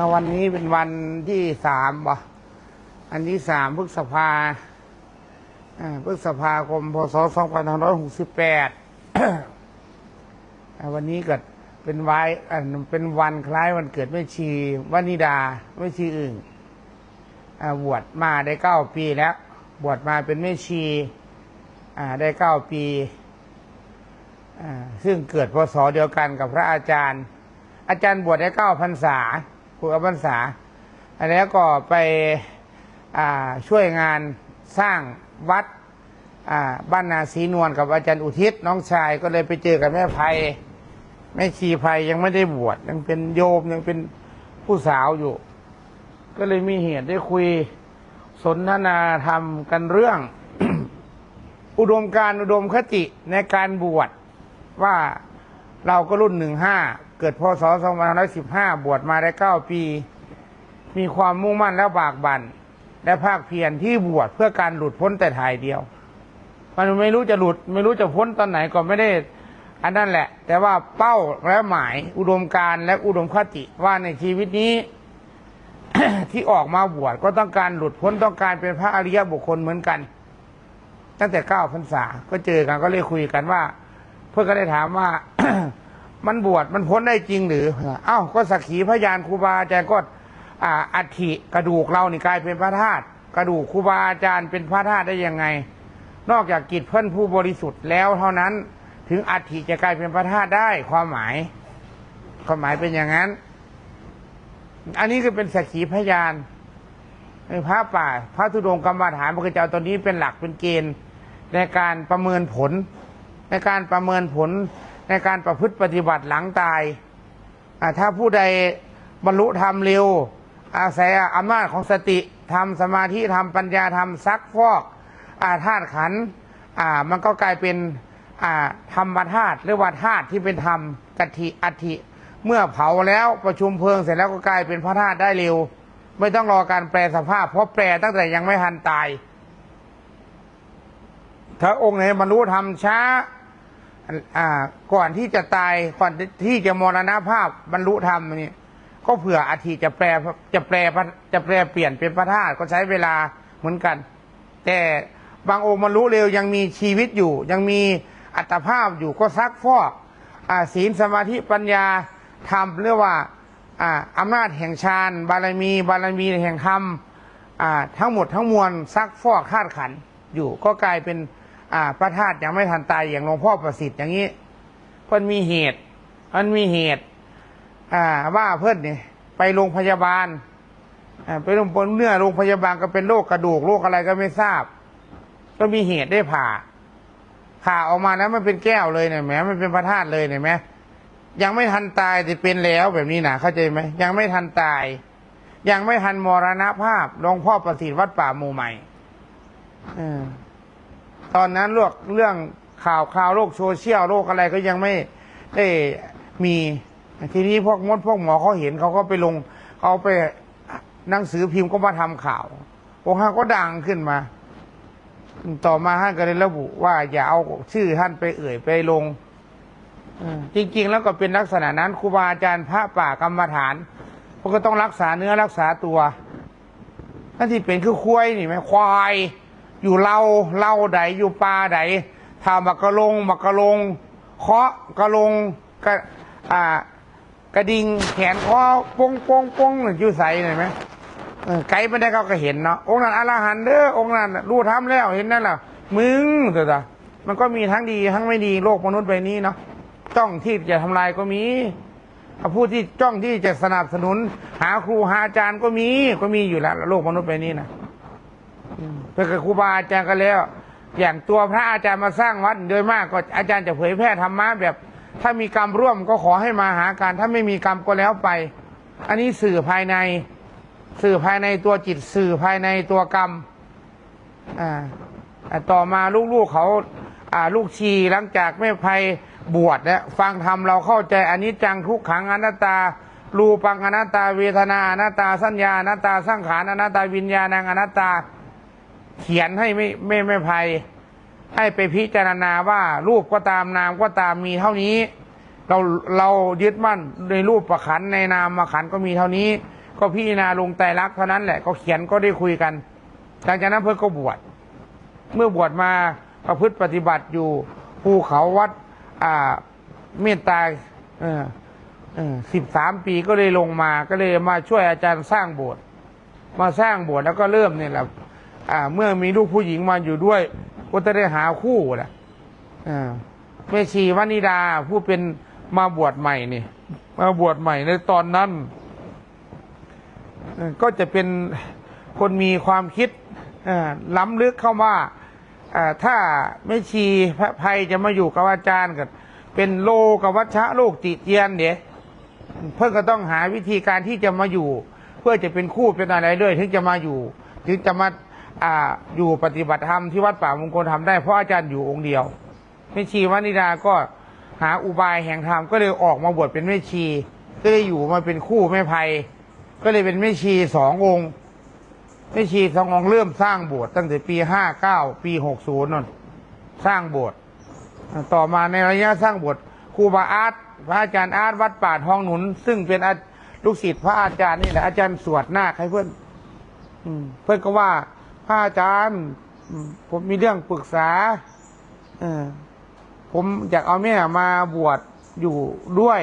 ถ้าวันนี้เป็นวันที่สามวะอันที่สามพฤษภาอ่าพฤษภาคมพศสองพันห้าร้อยหกสิบแปดวันนี้เก็เป็นวายอันเป็นวันคล้ายวันเกิดแม่ชีวนิดาแม่ชีอึ่งอ่าบวชมาได้เก้าปีแล้ว บวชมาเป็นแม่ชีอ่าได้เก้าปีอ่าซึ่งเกิดพศเดียวกันกับพระอาจารย์ อาจารย์บวชได้เก้าพรรษา ครูอพรรษาอันแล้ก็ไปช่วยงานสร้างวัดบ้านนาศรีนวลกับอาจารย์อุทิศน้องชายก็เลยไปเจอกับแม่ไพแม่ชีไพยังไม่ได้บวชยังเป็นโยมยังเป็นผู้สาวอยู่ ก็เลยมีเหตุได้คุยสนทนาธรรมกันเรื่อง อุดมการอุดมคติในการบวชว่าเราก็รุ่นหนึ่งห้า เกิดพศสองพันห้าร้อยสิบวชมาได้เก้าปี มีความมุ่งมั่นและบากบั่นและภาคเพียรที่บวชเพื่อการหลุดพ้นแต่ถ่ายเดียว มันไม่รู้จะหลุด ไม่รู้จะพ้นตอนไหนก็ไม่ได้ อันนั้นแหละ แต่ว่าเป้าและหมายอุดมการและอุดมคติว่าในชีวิตนี้ ที่ออกมาบวชก็ต้องการหลุดพ้นต้องการเป็นพระอริยบุคคลเหมือนกัน ตั้งแต่เก้าพรรษาก็เจอกันก็เลยคุยกันว่า เพื่อนก็ได้ถามว่า มันบวชมันพ้นได้จริงหรือ เอ้าก็สักขีพยานครูบาอาจารย์ก็อ่าอัฐิกระดูกเรานี่กลายเป็นพระธาตุกระดูกครูบาอาจารย์เป็นพระธาตุได้ยังไง นอกจากกิจเพื่อนผู้บริสุทธิ์แล้วเท่านั้น ถึงอัฐิจะกลายเป็นพระธาตุได้ความหมาย ความหมายเป็นอย่างนั้น อันนี้ก็เป็นสักขีพยานในพระป่า พระธุดงค์กรรมฐานพระเจ้าตัวนี้เป็นหลักเป็นเกณฑ์ในการประเมินผล ในการประเมินผล ในการประพฤติปฏิบัติหลังตาย ถ้าผู้ใดบรรลุธรรมเร็ว อาศัยอำนาจของสติทำสมาธิทำปัญญาทำซักฟอกอาธาตุขันมันก็กลายเป็นธรรมธาตุหรือว่าธาตุที่เป็นธรรมกติอัฐิเมื่อเผาแล้วประชุมเพลิงเสร็จแล้วก็กลายเป็นพระธาตุได้เร็ว ไม่ต้องรอการแปลสภาพ เพราะแปลตั้งแต่ยังไม่ทันตาย ถ้าองค์ไหนบรรลุธรรมช้า อ่า ก่อนที่จะตายก่อนที่จะมรณภาพบรรลุธรรมนี่ก็เผื่ออาทิจะแปลจะแปลพรจะแปลเปลี่ยนเป็นพระธาตุก็ใช้เวลาเหมือนกัน แต่บางองค์บรรลุเร็วยังมีชีวิตอยู่ ยังมีอัตภาพอยู่ก็ซักฟอกศีลสมาธิปัญญาธรรมเรียกว่าอำนาจแห่งฌานบารมี บารมีแห่งธรรมทั้งหมดทั้งมวลซักฟอกธาตุขันอยู่ก็กลายเป็น อ่า พระธาตุยังไม่ทันตายอย่างหลวงพ่อประสิทธิ์อย่างนี้ เพิ่นมีเหตุมันมีเหตุ อ่า ว่าเพิ่นนี่ไปโรงพยาบาลอ่าไปโรงพยาบาลเนื้อโรงพยาบาลก็เป็นโรคกระดูกโรคอะไรก็ไม่ทราบ ก็มีเหตุได้ผ่าผ่าออกมาแล้วมันเป็นแก้วเลยเนี่ยแหมมันเป็นพระธาตุเลยเนี่ยแหมยังไม่ทันตายแต่เป็นแล้วแบบนี้นะเข้าใจไหมยังไม่ทันตาย ยังไม่ทันมรณภาพหลวงพ่อประสิทธิ์วัดป่าหมู่ใหม่เออ ตอนนั้นเรื่องเรื่องข่าวข่าวโลกโซเชียลโลกอะไรก็ยังไม่ได้มีทีนี้พวกมดพวกหมอเขาเห็นเขาก็ไปลงเขาไปหนังสือพิมพ์ก็มาทำข่าวพวกท่านก็ดังขึ้นมา ต่อมาท่านก็เลยระบุว่าอย่าเอาชื่อท่านไปเอ่ยไปลงอจริง ๆ แล้วก็เป็นลักษณะนั้นครูบาอาจารย์พระป่ากรรมฐานพวกก็ต้องรักษาเนื้อรักษาตัวนั่นที่เป็นคือควายนี่ไหมควาย อยู่เล่าเล่าใดอยู่ปลาใดทามักกะลงมักกะลงเคาะกระลงกะอ่ากระดิ่งแขนคอปงปงปงอยู่ใส่เห็นไหมไกลไม่ได้เขาก็เห็นเนาะองค์นั้นอรหันต์เด้อองค์นั้นรู้ทำแล้วเห็นนั่นแหละมึงเถอะมันก็มีทั้งดีทั้งไม่ดีโลกมนุษย์ใบนี้เนาะจ้องที่จะทำลายก็มีผู้ที่จ้องที่จะสนับสนุน หาครูหาอาจารย์ก็มีก็มีอยู่แล้วโลกมนุษย์ใบนี้นะ เพื่อกับครูบาอาจารย์กันแล้ว อย่างตัวพระอาจารย์มาสร้างวัดโดยมากก็อาจารย์จะเผยแพร่ธรรมะแบบ ถ้ามีกรรมร่วมก็ขอให้มาหากันถ้าไม่มีกรรมก็แล้วไป อันนี้สื่อภายใน สื่อภายในตัวจิตสื่อภายในตัวกรรมอ่าอ่าต่อมาลูกๆเขาอ่าลูกชีหลังจากแม่ภัยบวชเนี่ยฟังธรรมเราเข้าใจอันนี้จังทุกขังอนัตตารูปังอนัตตา เวทนาอนัตตาสัญญาอนัตตาสังขารอนัตตาวิญญาณังอนัตตา เขียนให้ไม่ไม่ไม่ภัย ให้ไปพิจารณาว่ารูปก็ตามนามก็ตามมีเท่านี้ เราเรายึดมั่นในรูปประขันในนามมาขันก็มีเท่านี้ ก็พี่นาลงไตรลักเท่านั้นแหละก็เขียนก็ได้คุยกันหลังจากนั้นเพื่อก็บวชเมื่อบวชมาประพฤติปฏิบัติอยู่ภูเขาวัดอ่าเมตตาเออสิบสามปีก็เลยลงมาก็เลยมาช่วยอาจารย์สร้างโบสถ์มาสร้างโบสถ์แล้วก็เริ่มเนี่ยแหละ อ่า เมื่อมีลูกผู้หญิงมาอยู่ด้วย ก็จะได้หาคู่แหละอ่าแม่ชีวานิดาผู้เป็นมาบวชใหม่นี่มาบวชใหม่ในตอนนั้น ก็จะเป็นคนมีความคิดล้ำลึกเข้ามาอ่าถ้าไม่ชีพระภัยจะมาอยู่กับอาจารย์กับเป็นโลกับวัชชะโลกติเตียนเดี๋ยเพื่อนก็ต้องหาวิธีการที่จะมาอยู่ เพื่อจะเป็นคู่เป็นอะไรด้วย ถึงจะมาอยู่ ถึงจะมา อ่าอยู่ปฏิบัติธรรมที่วัดป่ามงคลทำได้เพราะอาจารย์อยู่องค์เดียวแม่ชีวานิดาก็หาอุบายแห่งธรรมก็เลยออกมาบวชเป็นแม่ชี ก็เลยอยู่มาเป็นคู่แม่ภัย ก็เลยเป็นแม่ชีสององค์แม่ชีสององค์เริ่มสร้างโบสถ์ตั้งแต่ปีห้าเก้าปีหกศูนย์นั่นสร้างโบสถ์ต่อมาในระยะสร้างโบสถ์ครูบาอาร์ตพระอาจารย์อาร์ตวัดป่าทองหนุน ซึ่งเป็นลูกศิษย์พระอาจารย์นี่แหละอาจารย์สวดหน้าให้เพื่อนอืมเพื่อนก็ว่า พระอาจารย์ผมมีเรื่องปรึกษา เออผมอยากเอาแม่มาบวชอยู่ด้วย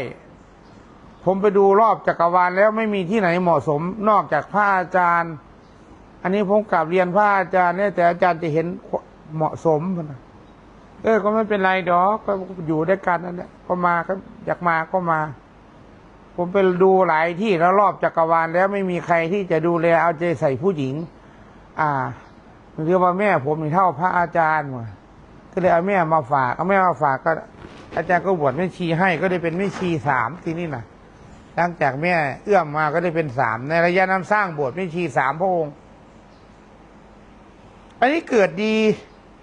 ผมไปดูรอบจักรวาลแล้วไม่มีที่ไหนเหมาะสมนอกจากพระอาจารย์ อันนี้ผมกลับเรียนพระอาจารย์เนี่ยแต่อาจารย์จะเห็นเหมาะสมนะเออ ก็ไม่เป็นไรดอกก็อยู่ด้วยกันนั่นแหละก็มาก็อยากมาก็มา ผมไปดูหลายที่แล้วรอบจักรวาลแล้วไม่มีใครที่จะดูแลเอาใจใส่ผู้หญิง อ่าเรียกว่าแม่ผมมีเท่าพระอาจารย์ว่ะก็เลยเอาแม่มาฝากเอาแม่มาฝากก็ อาจารย์ก็บวชแม่ชีให้ก็ได้เป็นแม่ชีสามทีนี้นะหลังจากแม่เอื้อมมาก็ได้เป็นสามในระยะนั้นสร้างบสถ์แม่ชีสามพระองค์ อันนี้เกิดดี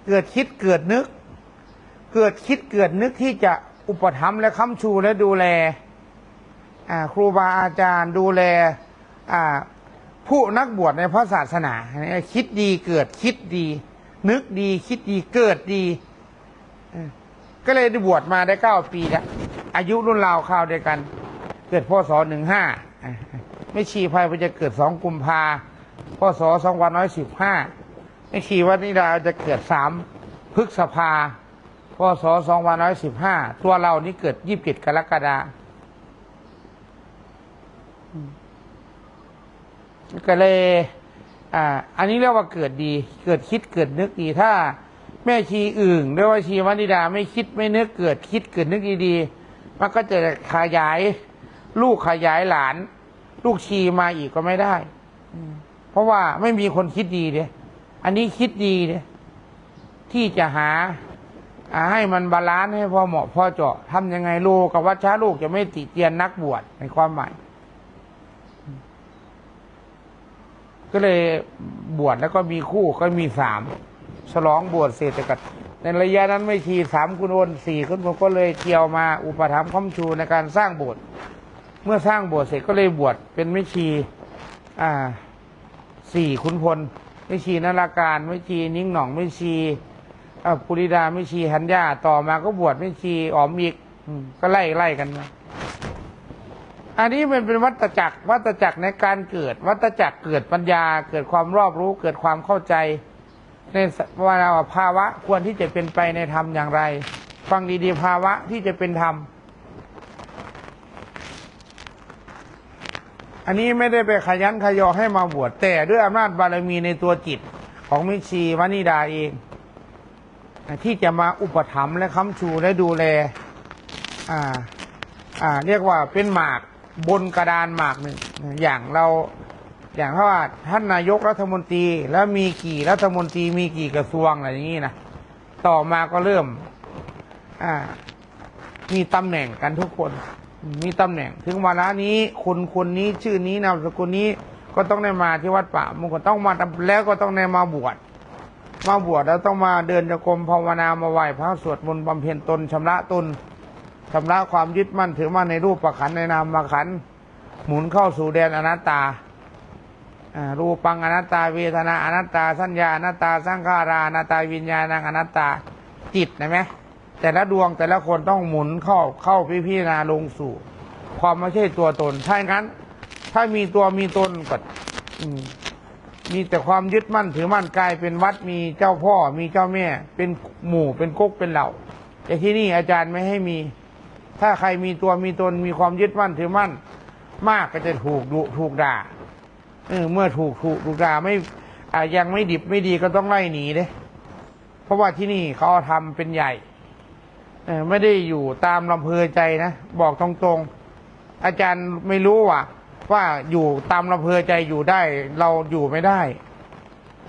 เกิดคิดเกิดนึก เกิดคิดเกิดนึกที่จะอุปถัมภ์และค้ำชูและดูแลอ่าครูบาอาจารย์ดูแลอ่า ผู้นักบวชในพระศาสนาคิดดีเกิดคิดดี นึกดีคิดดีเกิดดีก็เลยได้บวชมาได้เก้าปีแล้วอายุรุ่นราวคราวเดียวกัน เกิดพศหนึ่งห้าไม่ชีภัยมันจะเกิดสองกุมภาพศสองวันร้อยสิบห้าไม่ชีวัดนิดาจะเกิดสามพฤษภาพศสองวันร้อยสิบห้าตัวเรานี่เกิดยี่สิบเจ็ดกรกฎาคม ก็เลยอ่าอันนี้เรียกว่าเกิดดี เกิดคิดเกิดนึกดีถ้า แม่ชีอื่นหรือว่าชีวนิดาไม่คิดไม่นึกเกิดคิดเกิดนึกดีๆมันก็จะขยาย ลูกขยายหลาน ลูกชีมาอีกก็ไม่ได้อืมเพราะว่าไม่มีคนคิดดีเนี่ยอันนี้คิดดีเนี่ยที่จะหาอ่าให้มันบาลานซ์ให้พอเหมาะพอเจาะทำยังไงโลกกับวัชชาลูกจะไม่ติเตียนนักบวชในความหมาย ก็เลยบวชแล้วก็มีคู่ก็มีสามฉลองบวชเสร็จแต่กัในระยะนั้นไม่ชีสามคุณโอนสี่คุณผมก็เลยเกี่ยวมาอุปถัมภ์ค้ำชูในการสร้างโบสถ์เมื่อสร้างโบสถ์เสร็จก็เลยบวชเป็นไม่ชี อ่าสี่ขุนพลไม่ชีนาราการไม่ชีนิ่งหน่องไม่ชีอ่าปุริดาไม่ชีหันยาต่อมาก็บวชไม่ชีออมอีกก็ไล่ไล่กันมา อันนี้มันเป็นวัตจักรวัตจักรในการเกิด วัตจักรเกิดปัญญา เกิดความรอบรู้ เกิดความเข้าใจ ในว่าภาวะควรที่จะเป็นไปในธรรมอย่างไร ฟังดีๆภาวะที่จะเป็นธรรมอันนี้ไม่ได้ไปขยันขยอให้มาบวชแต่ด้วยอำนาจบารมีในตัวจิตของมิชีวานิดาเอง ที่จะมาอุปถัมภ์และค้ำชูและดูแล อ่า อ่า เรียกว่าเป็นหมาก บนกระดานหมากหนึ่งอย่างเราอย่างเพราะว่าท่านนายกรัฐมนตรีแล้วมีกี่รัฐมนตรีมีกี่กระทรวงอะไรอย่างนี้นะต่อมาก็เริ่ม อ่า มีตำแหน่งกันทุกคน มีตำแหน่ง ถึงวาระนี้คนคนนี้ชื่อนี้นามสกุลนี้ก็ต้องได้มาที่วัดป่ามงคลต้องมาแล้วก็ต้องได้มาบวชมาบวชแล้วต้องมาเดินจงกรมภาวนามาไหว้พระสวดมนต์บำเพ็ญตนชำระตน ชำระความยึดมั่นถือมั่นในรูปประขันในนามประขันหมุนเข้าสู่แดนอนัตตารูปังอนัตตาเวทนาอนัตตา สัญญาอนัตตาสังขาราอนัตตาวิญญาณังอนัตตาจิตนะไหมแต่ละดวงแต่ละคนต้องหมุนเข้าเข้าพิพิจารณาลงสู่ ความไม่ใช่ตัวตนถ้าอย่างนั้น ถ้ามีตัวมีตนก็มีแต่ความยึดมั่นถือมั่นกลายเป็นวัดมีเจ้าพ่อมีเจ้าแม่ เป็นหมู่เป็นก๊กเป็นเหล่าแต่ที่นี่อาจารย์ไม่ให้มี ถ้าใครมีตัวมีตนมีความยึดมั่นถือมั่น มากก็จะถูกดุถูกด่าเออเมื่อถูกถูกถูกด่าไม่อ่ายังไม่ดิบไม่ดีก็ต้องไล่หนีเด้เพราะว่าที่นี่เขาทำเป็นใหญ่เออไม่ได้อยู่ตามลำเพอใจนะบอกตรงๆ อาจารย์ไม่รู้ว่าว่าอยู่ตามลำเพอใจอยู่ได้ เราอยู่ไม่ได้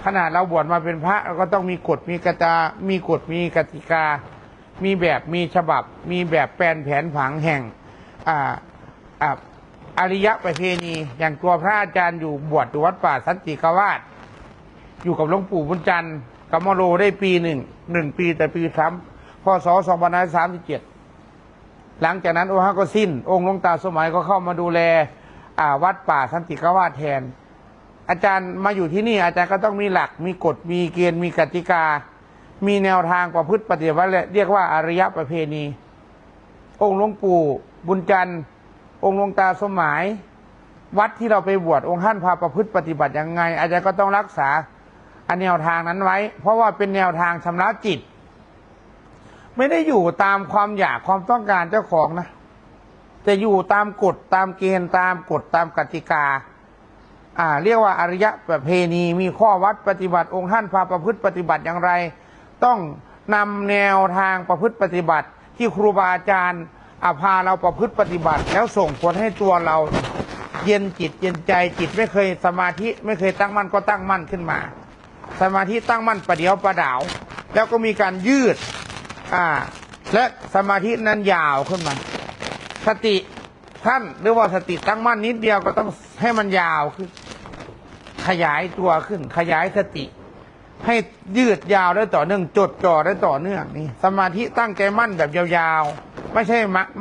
ขนาดเราบวชมาเป็นพระเราก็ต้องมีกฎมีกตามีกฎมีกติกา มีแบบมีฉบับ มีแบบแปลนแผนผังแห่งอ่าอ่าอริยประเพณี อย่างตัวพระอาจารย์อยู่บวชอยู่วัดป่าสันติกวาสอยู่กับหลวงปู่บุญจันทร์กับมโรได้ปีหนึ่งหนึ่งปีแต่ปีซ้ำพศสองพันห้าสามสิบเจ็ดหลังจากนั้นองค์ฮะก็สิ้น องค์หลวงตาสมัยก็เข้ามาดูแลวัดป่าสันติกวาสแทน อาจารย์มาอยู่ที่นี่อาจารย์ก็ต้องมีหลักมีกฎมีเกณฑ์มีกติกา มีแนวทางประพฤติปฏิบัติและเรียกว่าอริยประเพณี องค์หลวงปู่บุญจันทร์ องค์หลวงตาสมัยวัดที่เราไปบวชองค์ท่านพาประพฤติปฏิบัติยังไง อาจารย์ก็ต้องรักษาอันแนวทางนั้นไว้ เพราะว่าเป็นแนวทางชำระจิต ไม่ได้อยู่ตามความอยากความต้องการเจ้าของนะจะอยู่ตามกฎตามเกณฑ์ตามกฎตามกติกาอ่าเรียกว่าอริยประเพณีมีข้อวัดปฏิบัติองค์ท่านพาประพฤติปฏิบัติอย่างไร ต้องนำแนวทางประพฤติปฏิบัติ ที่ครูบาอาจารย์อาพาเราประพฤติปฏิบัติ แล้วส่งผลให้ตัวเราเย็นจิตเย็นใจจิตไม่เคยสมาธิไม่เคยตั้งมั่นก็ตั้งมั่นขึ้นมา สมาธิตั้งมั่นประเดียวประดาว แล้วก็มีการยืดอ่าและสมาธินั้นยาวขึ้นมา สติท่านหรือว่าสติตั้งมั่นนิดเดียวก็ต้องให้มันยาวขึ้น ขยายตัวขึ้น ขยายสติ ให้ยืดยาวได้ต่อเนื่องจดจ่อได้ต่อเนื่องนี่สมาธิตั้งใจมั่นแบบยาวๆ ไม่ใช่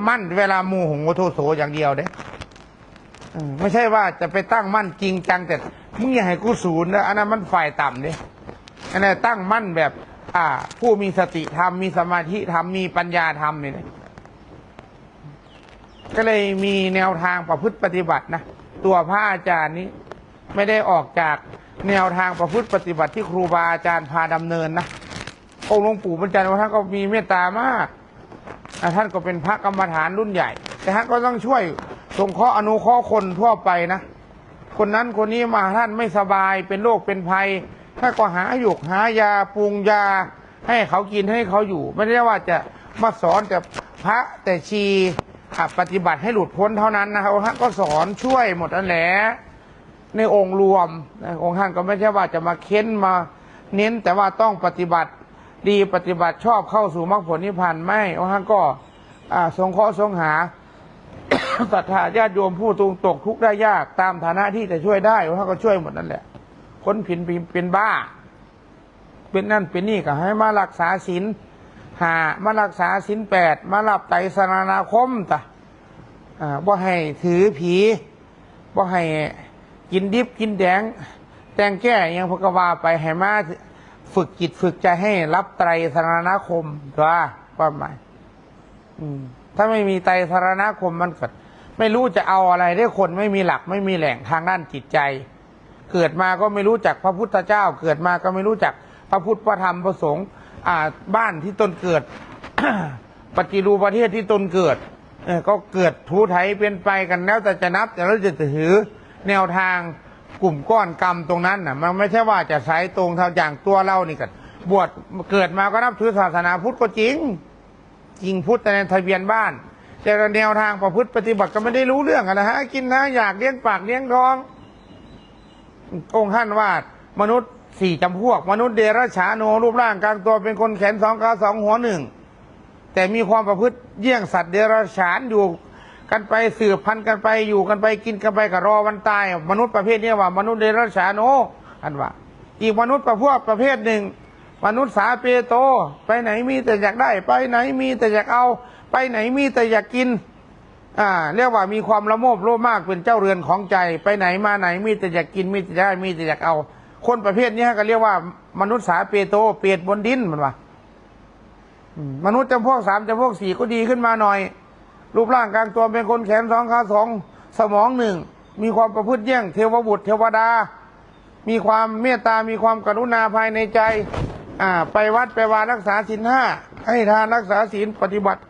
มั่นเวลาโมูหงโมโทโสอย่างเดียวเด้ไม่ใช่ว่าจะไปตั้งมั่นจริงจังแต่มึงอย่าให้กูศูนย์นะอันนั้นมันฝ่ายต่ำเด้อันนั้นตั้งมั่นแบบ อ่า ผู้มีสติธรรมมีสมาธิธรรมมีปัญญาธรรมเนี่ยก็เลยมีแนวทางประพฤติปฏิบัตินะตัวพระอาจารย์นี้ ไม่ได้ออกจาก แนวทางประพฤติปฏิบัติที่ครูบาอาจารย์พาดำเนินนะองค์หลวงปู่บรรจันทร์ท่านก็มีเมตตามากท่านก็เป็นพระกรรมฐานรุ่นใหญ่ แต่ท่านก็ต้องช่วยสงเคราะห์อนุเคราะห์คนทั่วไปนะ คนนั้นคนนี้มาท่านไม่สบายเป็นโรคเป็นภัยท่านก็หาหยุกหายาปรุงยา ให้เขากินให้เขาอยู่ ไม่ได้ว่าจะมาสอนแต่พระแต่ชีปฏิบัติให้หลุดพ้นเท่านั้นนะครับท่านก็สอนช่วยหมดนั่นแหละ ในองค์รวมนะองค์ท่านก็ไม่ใช่ว่าจะมาเค้นมาเน้นแต่ว่าต้องปฏิบัติดีปฏิบัติชอบเข้าสู่มรรคผลนิพพานไม่องค์ท่านก็สงเคราะห์สงหาศรัทธาญาติโยมผู้ตุงตกทุกข์ได้ยากตามฐานะที่จะช่วยได้เขานก็ช่วยหมดนั่นแหละ คนผินเป็นบ้า เป็นนั่นเป็นนี่ก็ให้มารักษาศีลหามารักษาศีลแปดมารับไตรสรณาคมตะอ่าบ่ให้ถือผีบ่ให้ กินดิบกินแดง แต่งแก้ยังพกว่าไปให้มาฝึกจิตฝึกใจให้รับไตรสารณาคมตัวความหมายถ้าไม่มีไตรสารณคมมันเก็ไม่รู้จะเอาอะไรได้คนไม่มีหลักไม่มีแหล่งทางด้านจิตใจ เกิดมาก็ไม่รู้จักพระพุทธเจ้า เกิดมาก็ไม่รู้จักพระพุทธพระธรรมพระสงฆ์อ่าบ้านที่ตนเกิดปฏิรูปประเทศที่ตนเกิดเอก็เกิดทูไถเป็นไปกันแล้วแต่จะนับแต่เราจะถือ แนวทางกลุ่มก้อนกรรมตรงนั้นน่ะ มันไม่ใช่ว่าจะสายตรงเท่าอย่างตัวเรานี่กันบวชเกิดมาก็นับถือศาสนาพุทธก็จริง จริงพุทธแต่ในทะเบียนบ้าน แต่แนวทางประพฤติปฏิบัติก็ไม่ได้รู้เรื่องอะนะฮะกินนะอยากเลี้ยงปากเลี้ยงท้อง องค์ท่านว่ามนุษย์สี่จำพวก มนุษย์เดรัจฉานโนรูปร่างกลางตัวเป็นคนแขนสองขาสองหัวหนึ่งแต่มีความประพฤติเยี่ยงสัตว์เดรัจฉานอยู่ กันไปสืบพันธุ์กันไปอยู่กันไปกินกันไปกับรอวันตาย มนุษย์ประเภทนี้ว่า มนุษย์เดรัจฉานโนอันว่า อีกมนุษย์ประพวกประเภทหนึ่ง มนุษย์สาเปโต ไปไหนมีแต่อยากได้ ไปไหนมีแต่อยากเอา ไปไหนมีแต่อยากกินอ่าเรียกว่ามีความละโมบโลภมากเป็นเจ้าเรือนของใจ ไปไหนมาไหนมีแต่อยากกินมีแต่ได้มีแต่อยากเอา คนประเภทนี้ก็เรียกว่ามนุษย์สาเปโตเปรตบนดินมันว่ามนุษย์จำพวกสามจำพวกสี่ก็ดีขึ้นมาหน่อย รูปร่างกลางตัวเป็นคนแขนสองขาสองสมองหนึ่งมีความประพฤติเยี่ยงเทวบุตรเทวดา มีความเมตตา มีความกรุณาภายในใจ อ่า ไปวัดไปวารักษาศีลห้าให้ทานรักษาศีลปฏิบัติ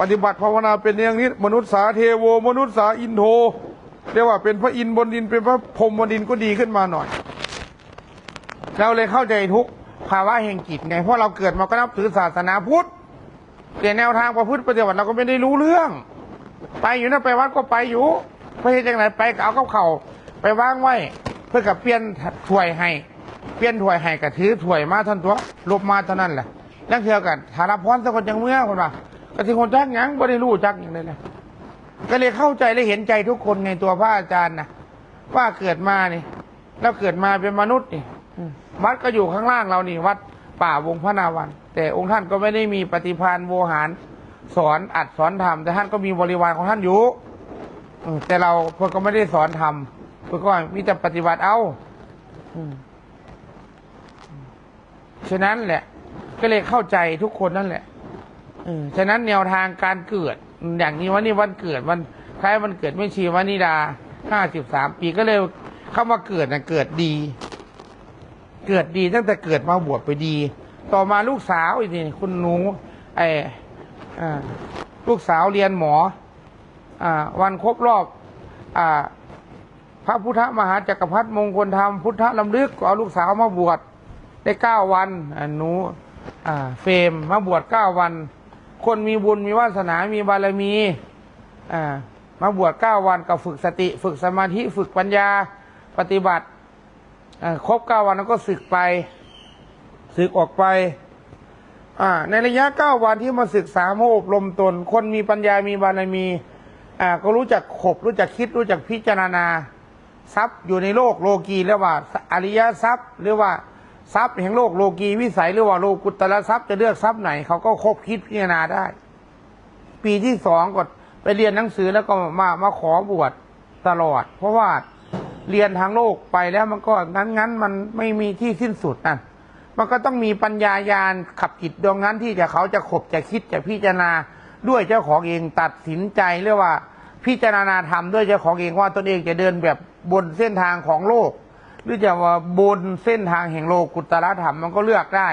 ปฏิบัติภาวนาเป็นอย่างนี้มนุษย์สาเทโว มนุษย์สาอินโทเรียกว่าเป็นพระอินทร์บนดินเป็นพระพรหมบนดินก็ดีขึ้นมาหน่อย เราเลยเข้าใจทุกภาวะแห่งจิตไงเพราะเราเกิดมาก็นับถือศาสนาพุทธ แต่แนวทางประพฤติปฏิบัติเราก็ไม่ได้รู้เรื่อง ไปอยู่นะไปวัดก็ไปอยู่ไปเฮ็ดจังไหนไปก็เอากับเขาไปวางไว้เพื่อกับเปลี่ยนถ้วยให้ เปลี่ยนถ้วยให้กับถือถ้วยมาท่านตัวลบมาเท่านั้นแหละแล้วเทือกันฐานะพรสักคนจังเมื่อคนว่าก็ที่คนจักยังไม่ได้รู้จักอย่างเลยนะก็เลยเข้าใจและเห็นใจทุกคนในตัวพระอาจารย์นะว่าเกิดมานี่แล้วเกิดมาเป็นมนุษย์นี่วัดก็อยู่ข้างล่างเรานี่ วัด ป่าวงพระนาวัน แต่องค์ท่านก็ไม่ได้มีปฏิพานโวหารสอนอัดสอนทำแต่ท่านก็มีบริวารของท่านอยู่แต่เราเพื่อก็ไม่ได้สอนทำเพื่อก็มีแต่ปฏิบัติเอาอฉะนั้นแหละ ก็เลยเข้าใจทุกคนนั่นแหละฉะนั้นแนวทางการเกิด อย่างนี้วันนี้วันเกิดวันคล้ายวันเกิดไม่ชีวานิดาห้าสิบสามปีก็เลยเข้ามาเกิดนะเกิดดี เกิดดีตั้งแต่เกิดมาบวชไปดี ต่อมาลูกสาวอีกนี่คุณหนูไออลูกสาวเรียนหมออวันครบรอบอพระพุทธมหาจักรพรรดิมงคลธรรมพุทธลำลึกก็เอาลูกสาวมาบวชได้เก้าวันหนูเฟรมมาบวชเก้าวัน คนมีบุญมีวาสนา มีบารมีอมาบวชเก้าวันก็ฝึกสติ ฝึกสมาธิ ฝึกปัญญา ปฏิบัติ ครบเก้าวันแล้วก็ศึกไป ศึกออกไปอ่าในระยะเก้าวันที่มาศึกษามาอบรมตน คนมีปัญญามีบารมีอ่าก็รู้จักขบ รู้จักคิด รู้จักพิจารณา ทรัพย์อยู่ในโลกโลกีเรียกว่า อริยทรัพย์หรือว่าทรัพย์แห่งโลกโลกีวิสัยหรือว่าโลกุตตรทรัพย์จะเลือกทรัพย์ไหนเขาก็คบคิดพิจารณาได้ ปีที่สองก็ไปเรียนหนังสือแล้วก็มามาขอบวชตลอด เพราะว่า เรียนทางโลกไปแล้วมันก็งั้นงั้นมันไม่มีที่สิ้นสุดนะมันก็ต้องมีปัญญายาณขับจิตดวงนั้นที่จะเขาจะขบจะคิดจะพิจารณาด้วยเจ้าของเองตัดสินใจเรียกว่า พิจารณาธรรมด้วยเจ้าของเองว่าตนเองจะเดินแบบบนเส้นทางของโลก หรือจะว่าบนเส้นทางแห่งโลกุตตรธรรมมันก็เลือกได้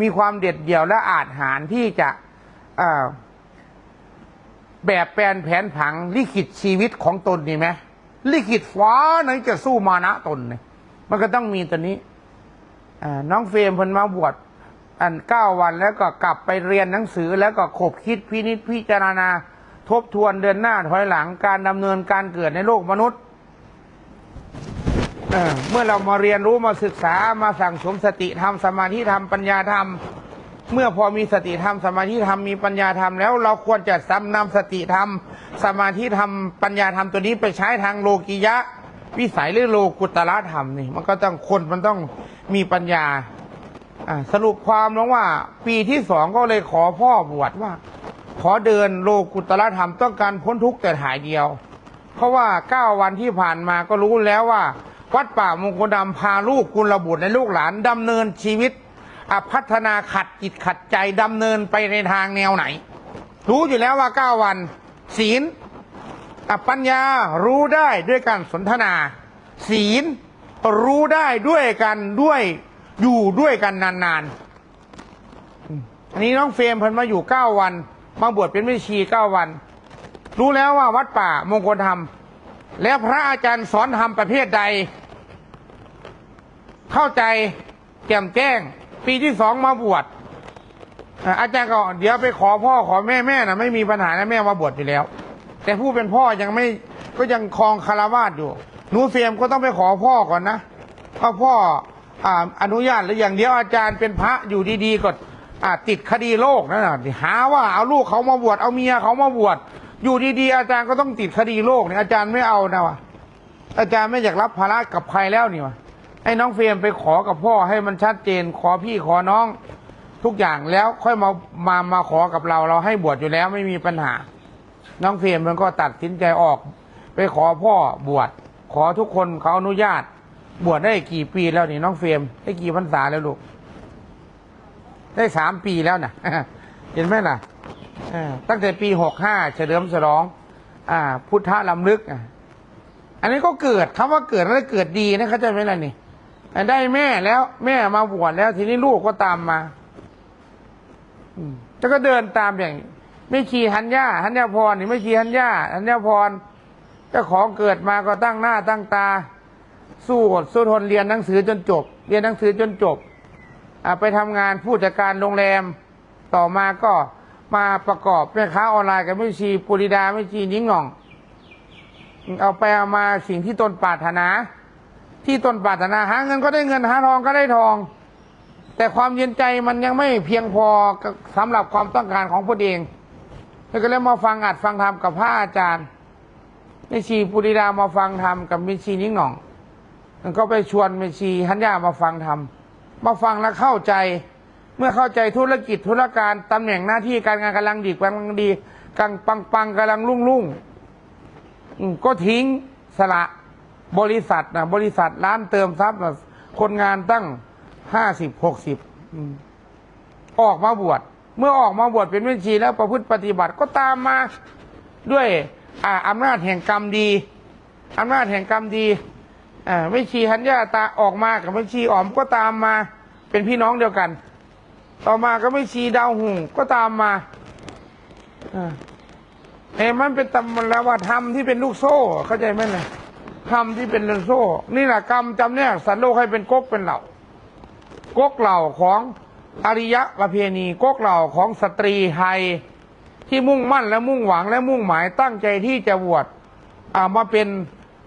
มีความเด็ดเดี่ยวและอาจหารที่จะอ่าแบบแปลนแผนผังลิขิตชีวิตของตนนี่ไหม ลิขิตฟ้าไหนจะสู้มานะตนเนี่ยมันก็ต้องมีตัวนี้น้องเฟรมเพิ่นมาบวชอันเก้าวันแล้วก็กลับไปเรียนหนังสือแล้วก็ขบคิดพินิจพิจารณา ทบทวนเดินหน้าถอยหลังการดำเนินการเกิดในโลกมนุษย์เมื่อเรามาเรียนรู้มาศึกษามาสั่งสมสติธรรมสมาธิธรรมปัญญาธรรม เมื่อพอมีสติธรรมสมาธิธรรมมีปัญญาธรรมแล้วเราควรจะซ้ำนำสติธรรม สมาธิธรรมปัญญาธรรมตัวนี้ไปใช้ทางโลกิยะ วิสัยหรือโลกุตละธรรมนี่มันก็ต้องคนมันต้องมีปัญญาสรุปความแล้วว่า ปีที่สองก็เลยขอพ่อบวชว่า ขอเดินโลกุตละธรรมต้องการพ้นทุกข์แต่ถ่ายเดียว เพราะว่าเก้าวันที่ผ่านมาก็รู้แล้วว่า วัดป่ามงคลดำพาลูกกุลบุตรในลูกหลานดำเนินชีวิต พัฒนาขัดจิตขัดใจดำเนินไปในทางแนวไหน รู้อยู่แล้วว่าเก้าวัน ศีลอะปัญญารู้ได้ด้วยการสนทนา ศีลรู้ได้ด้วยกันด้วยอยู่ด้วยกันนานๆอันนี้น้องเฟรมเพิ่นมาอยู่เก้าวัน มาบวชเป็นแม่ชีเก้าวัน รู้แล้วว่าวัดป่ามงคลธรรม แล้วพระอาจารย์สอนธรรมประเภทใด เข้าใจแจ่มแจ้ง ปีที่สองมาบวชอาจารย์ก็เดี๋ยวไปขอพ่อขอแม่แม่นะไม่มีปัญหานะแม่มาบวชอยู่แล้ว แต่ผู้เป็นพ่อยังไม่ก็ยังคลองคารวาสอยู่หนูเฟียมก็ต้องไปขอพ่อก่อนนะว่าพ่อออนุญาตหรืออย่างเดียวอาจารย์เป็นพระอยู่ดีๆก็ติดคดีโลกนั่นน่ะหาว่าเอาลูกเขามาบวชเอาเมียเขามาบวชอยู่ดีๆอาจารย์ก็ต้องติดคดีโลกเนี่ยอาจารย์ไม่เอานะวะอาจารย์ไม่อยากรับภาระกับใครแล้วนี่วะ ให้น้องเฟรมไปขอกับพ่อให้มันชัดเจน ขอพี่ขอน้องทุกอย่างแล้วค่อยมามามาขอกับเราเราให้บวชอยู่แล้วไม่มีปัญหา น้องเฟรมมันก็ตัดสินใจออก ไปขอพ่อบวชขอทุกคนเขาอนุญาต บวชได้กี่ปีแล้วนี่น้องเฟรมได้กี่พรรษาแล้วลูก ได้สามปีแล้วนะเห็นไหมล่ะตั้งแต่ปีหกห้าเฉลิมฉลอง อ่า พุทธลำลึกอะอันนี้ก็เกิดคำว่าเกิดแล้วเกิดดีนะเข้าใจไหมล่ะนี่ ได้แม่แล้ว แม่มาบวชแล้ว ทีนี้ลูกก็ตามมาแล้วก็เดินตามอย่างไม่ชีฮันย่าฮันยาพรนี่ไม่ชีฮันย่าฮันยาพรเจ้าของเกิดมาก็ตั้งหน้าตั้งตา สู้อดสู้ทนเรียนหนังสือจนจบ เรียนหนังสือจนจบไปทำงานผู้จัดการโรงแรม ต่อมาก็มาประกอบแม่ค้าออนไลน์กับไม่ชีปุริดาไม่ชีนิ้งหน่อง เอาไปเอามาสิ่งที่ตนปรารถนา ที่ตนปรารถนาหาเงินก็ได้เงินหาทองก็ได้ทอง แต่ความเย็นใจมันยังไม่เพียงพอกับสำหรับความต้องการของพระเองแล้วก็เลยมาฟังอัดฟังธรรมกับพระอาจารย์แม่ชีปุริดามาฟังธรรมกับแม่ชีนิ้งหน่องมันก็ไปชวนแม่ชีฮันยามาฟังธรรมมาฟังแล้วเข้าใจเมื่อเข้าใจธุรกิจธุรการตำแหน่งหน้าที่การงานกำลังดีกำลังดีกำลังปังปังกำลังรุ่งรุ่งก็ทิ้งสละ บริษัทนะบริษัทร้านเติมทรัพย์นะคนงานตั้งห้าสิบหกสิบออกมาบวชเมื่อออกมาบวชเป็นแม่ชีแล้วประพฤติปฏิบัติก็ตามมาด้วยอำนาจแห่งกรรมดีอำนาจแห่งกรรมดีอ่าแม่ชีฮัญญาตาออกมากับแม่ชีอ๋อมก็ตามมาเป็นพี่น้องเดียวกัน ต่อมาก็แม่ชีดาวหุงก็ตามมาเอ้มันเป็นตำราว่าธรรมที่เป็นลูกโซ่เข้าใจไหมนะ ธรรมที่เป็นลูกโซ่ นี่แหละกรรมจำแนกสัตว์โลกให้เป็นก๊กเป็นเหล่าก๊กเหล่าของอริยะประเพณีก๊กเหล่าของสตรีไทยที่มุ่งมั่นและมุ่งหวังและมุ่งหมายตั้งใจที่จะบวชมาเป็น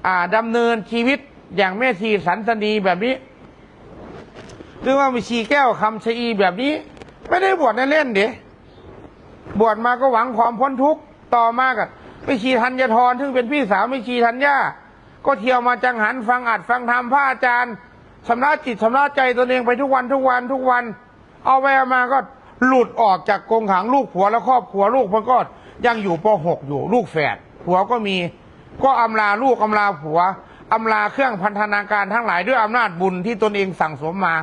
อ่าดำเนินชีวิตอย่างแม่ชีสันสนีแบบนี้ หรือว่ามีชีแก้วคำชีแบบนี้ ไม่ได้บวชเล่นๆเดี๋ยบวชมาก็หวังความพ้นทุกข์ต่อมากับไม่ชีธัญทรซึ่งเป็นพี่สาวไม่ชีธัญญา ก็เที่ยวมาจังหันฟังอัดฟังธรรมพระอาจารย์ชำระจิตชำระใจตัวเองไปทุกวันทุกวันทุกวัน เอาไปมาก็หลุดออกจากกรงขังลูกผัวและครอบครัวลูกมันก็ยังอยู่ป .6 อยู่ลูกแฝดผัวก็มีก็อำลาลูกอำลาผัวอำลาเครื่องพันธนาการทั้งหลายด้วยอำนาจบุญที่ตนเองสั่งสมมา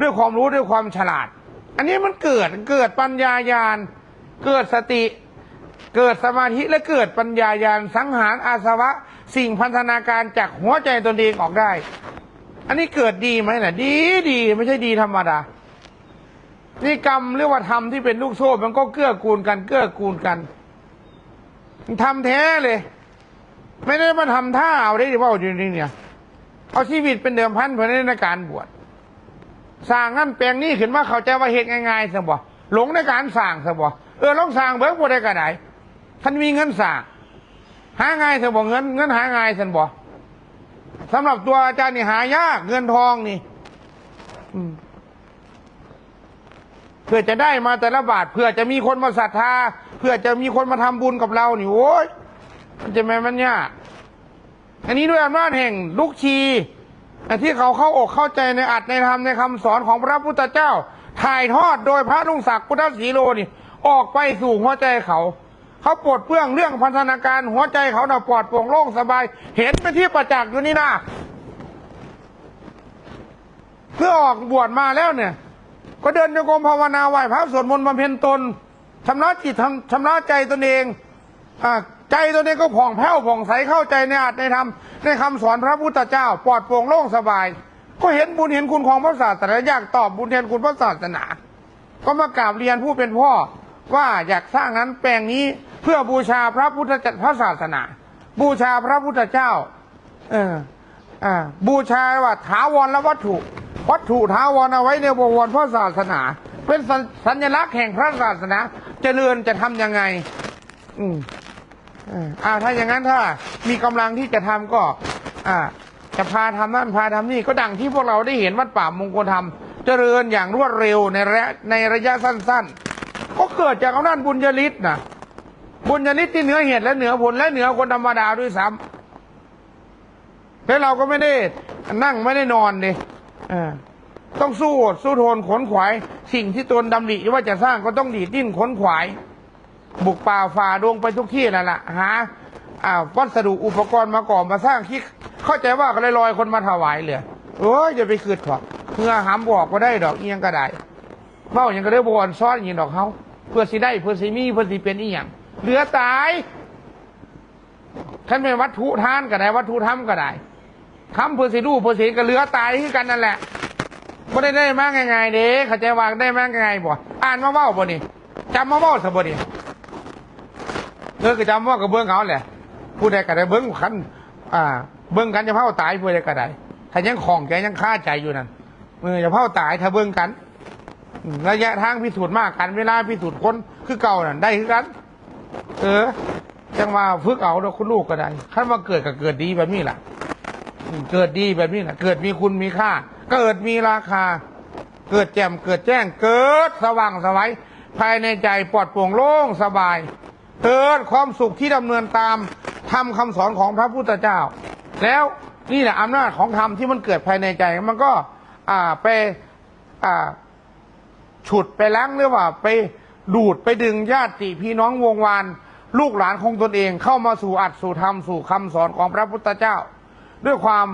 ด้วยความรู้ด้วยความฉลาด อันนี้มันเกิดเกิดปัญญายาณเกิดสติ เกิดสมาธิและเกิดปัญญายาณสังหารอาสวะ สิ่งพันธนาการจากหัวใจตนเองออกได้ อันนี้เกิดดีไหมน่ะ ดีดีไม่ใช่ดีธรรมดา นี่กรรมหรือว่าธรรมที่เป็นลูกโซ่มันก็เกื้อกูลกัน เกื้อกูลกันทำแท้เลย ไม่ได้มาทำท่าเอาได้ว่าอยู่นี่เนี่ย เอาชีวิตเป็นเดิมพันเพื่อในการบวชสร้างงั้นแปลงนี้ขึ้นมาเขาใจว่าเหตุง่ายๆสบ่หลงในการสร้างสบ่เออลองสร้างเบิกบ่ได้ก็ได้ท่านมีเงินสร้าง หาง่ายสบ่เงินเงินหาง่ายสันบ่สำหรับตัวอาจารย์นี่หายาก เงินทองนี่เพื่อจะได้มาแต่ละบาทเพื่อจะมีคนมาศรัทธา เพื่อจะมีคนมาทำบุญกับเรานี่โอ้ยมันจะแม่มันยากอันนี้ด้วยอำนาจแห่งลูกชีแต่ที่เขาเข้าอกเข้าใจในอัดในธรรมในคำสอนของพระพุทธเจ้า ถ่ายทอดโดยพระลุงศักดิ์พุทธศรีโลนี่ ออกไปสู่หัวใจเขา เขาปลดเปลื้องเรื่องพันธนาการหัวใจเขาน่ะปลอดโปร่งโล่งสบาย เห็นเป็นที่ประจักษ์อยู่นี่นะเพื่อออกบวชมาแล้วเนี่ย ก็เดินโยกมภาวนาไหวพระสวดมนต์บำเพ็ญตนชำระจิตทำชำระใจตนเองอใจตัวเองก็ผ่องแผ้วผ่องใสเข้าใจในอัตในธรรมในคำสอนพระพุทธเจ้า ปลอดโปร่งโล่งสบาย ก็เห็นบุญเห็นคุณของพระศาสนาอยากตอบบุญแทนคุณพระศาสนา ก็มากราบเรียนผู้เป็นพ่อ ว่าอยากสร้างนั้นแปลงนี้เพื่อบูชาพระพุทธเจ้าพระศาสนา บูชาพระพุทธเจ้า เอออ่าบูชาว่าถาวรและวัตถุ วัตถุถาวรเอาไว้ในบวรพระศาสนา เป็นสัญสัญลักษณ์แห่งพระศาสนาเจริญจะทำยังไง อืมอ่าถ้าอย่างนั้นถ้ามีกำลังที่จะทำก็ อ่า จะพาทำนั่นพาทำนี่ก็ดังที่พวกเราได้เห็นวัดป่ามงคลธรรม เจริญอย่างรวดเร็วในระยะในระยะสั้น ๆ เกิดจากอำนาจบุญญาลิศนะบุญญาลิศที่เหนือเหตุและเหนือผลและเหนือคนธรรมดาด้วยซ้ำแล้วเราก็ไม่ได้นั่งไม่ได้นอนเลยอ่าต้องสู้อดสู้ทนขนขวาย สิ่งที่ตนดำริว่าจะสร้างก็ต้องดีดดิ้นขนขวาย บุกป่าฝ่าดวงไปทุกที่นั่นแหละหาอ่าวัสดุอุปกรณ์มาก่อมาสร้างคิดเข้าใจว่าก็เลยลอยคนมาถวายเลยโอ้ยอย่าไปคืดถอดเพื่อหามบอกก็ได้ดอกเอียงก็ได้เบ้าอย่างก็ได้บอนซ้อนอย่างดอกเขา เพื่อสิได้เพื่อสิมีเพื่อสิเป็นอีหยังเหลือตายขฉันเป็นวัตถุทานก็ได้ วัตถุธรรมก็ได้ทำเพื่อสิรูปเพื่อสิก็เหลือตายคือกันนั่นแหละไม่ได้ได้มากง่ายๆเด้เข้าใจวางได้มากง่ายบ่อ่านมาเว้าบ่นี่จำมาเว้าซะบ่นี่เออก็จำว่ากับเบื้องเขาแหละผู้ใดก็ได้เบื้องขันอ่า เบื้องกันจะเผาตายผู้ใดก็ได้ถ้ายังของใจยังคาใจอยู่นั่นเออจะเผาตายถ้าเบื้องกัน ระยะทางพิสูจน์มากกันเวลาพิสูจน์คนคือเก่านั่นได้คือกันเออ จังว่าฝึกเอาแล้วคุณลูกก็ได้ขั้นว่าเกิดก็เกิดดีแบบนี้แหละเกิดดีแบบนี้แหละเกิดมีคุณมีค่า เกิดมีราคา เกิดแจ่มเกิดแจ้ง เกิดสว่างสวัยภายในใจปลอดโปร่งโล่งสบาย เกิดความสุขที่ดำเนินตามทำคำสอนของพระพุทธเจ้า แล้วนี่แหละอำนาจของธรรมที่มันเกิดภายในใจมันก็ อ่าไปอ่า ฉุดไปล้างหรือว่า ไปดูดไปดึงญาติพี่น้องวงวานลูกหลานของตนเองเข้ามาสู่อัดสู่ธรรมสู่คำสอนของพระพุทธเจ้า ด้วยความ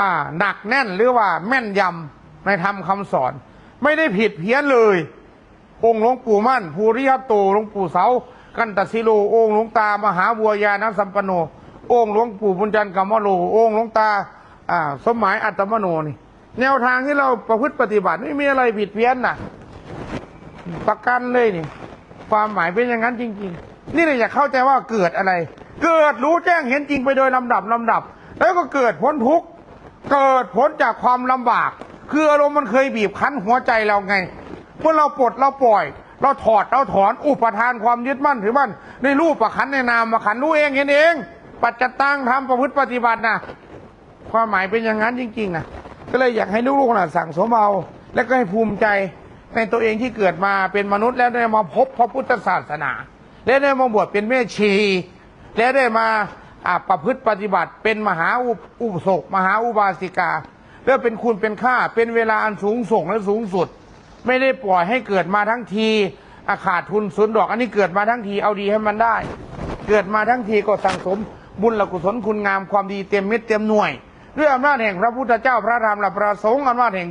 อ่าหนักแน่นหรือว่าแม่นยำในธรรมคำสอน ไม่ได้ผิดเพี้ยนเลย องค์หลวงปู่มั่นภูริยโตหลวงปู่เสา กันตศิโลองค์หลวงตามหาบัวยาณสัมปโน องค์หลวงปู่บุญจันทร์กัมมโลองค์หลวงตาอ่าสมหมายอัตมโนนี่แนวทางที่เราประพฤติปฏิบัติไม่มีอะไรผิดเพี้ยนน่ะ ประกันเลยนี่ ความหมายเป็นอย่างนั้นจริง ๆ นี่เลยอยากเข้าใจว่าเกิดอะไร เกิดรู้แจ้งเห็นจริงไปโดยลำดับลำดับ แล้วก็เกิดพ้นทุกข์เกิดพ้นจากความลำบาก คืออารมณ์มันเคยบีบคั้นหัวใจเราไงเมื่อเราปลดเราปล่อย เราถอดเราถอนอุปทานความยึดมั่นถือมั่นในรูปประคันในนามประคันรู้เองเห็นเอง ปัจจตังทำประพฤติปฏิบัตินะความหมายเป็นอย่างนั้นจริงๆนะก็เลยอยากให้ลูกๆนะสั่งสมเอาแล้วก็ให้ภูมิใจ ในตัวเองที่เกิดมาเป็นมนุษย์แล้วได้มาพบพระพุทธศาสนา และได้มาบวชเป็นแม่ชี และได้มาประพฤติปฏิบัติ เป็นมหาอุปสกมหาอุบาสิกา แล้วเป็นคุณเป็นค่าเป็นเวลาอันสูงส่งและสูงสุด ไม่ได้ปล่อยให้เกิดมาทั้งทีอาขาดทุนศูนดอกอันนี้เกิดมาทั้งทีเอาดีให้มันได้ เกิดมาทั้งทีก็สั่งสม บุญละกุศลคุณงามความดีเต็มเม็ดเต็มหน่วยด้วยอำนาจแห่งพระพุทธเจ้าพระธรรมและพระสงฆ์อำนาจแห่ง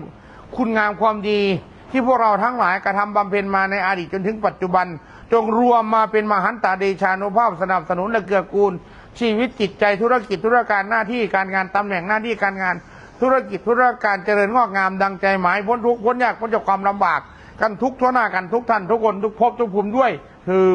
คุณงามความดี ที่พวกเราทั้งหลายกระทำบำเพ็ญมาในอดีตจนถึงปัจจุบัน จงรวมมาเป็นมหันตาเดชานุภาพสนับสนุนและเกื้อกูล ชีวิตจิตใจธุรกิจธุรการหน้าที่การงานตำแหน่งหน้าที่การงาน ธุรกิจธุรการเจริญงอกงามดังใจหมายพ้นทุกข์พ้นยากพ้นจากความลำบาก กันทุกทั่วหน้ากันทุกท่านทุกคนทุกภพทุกภูมิด้วย คือ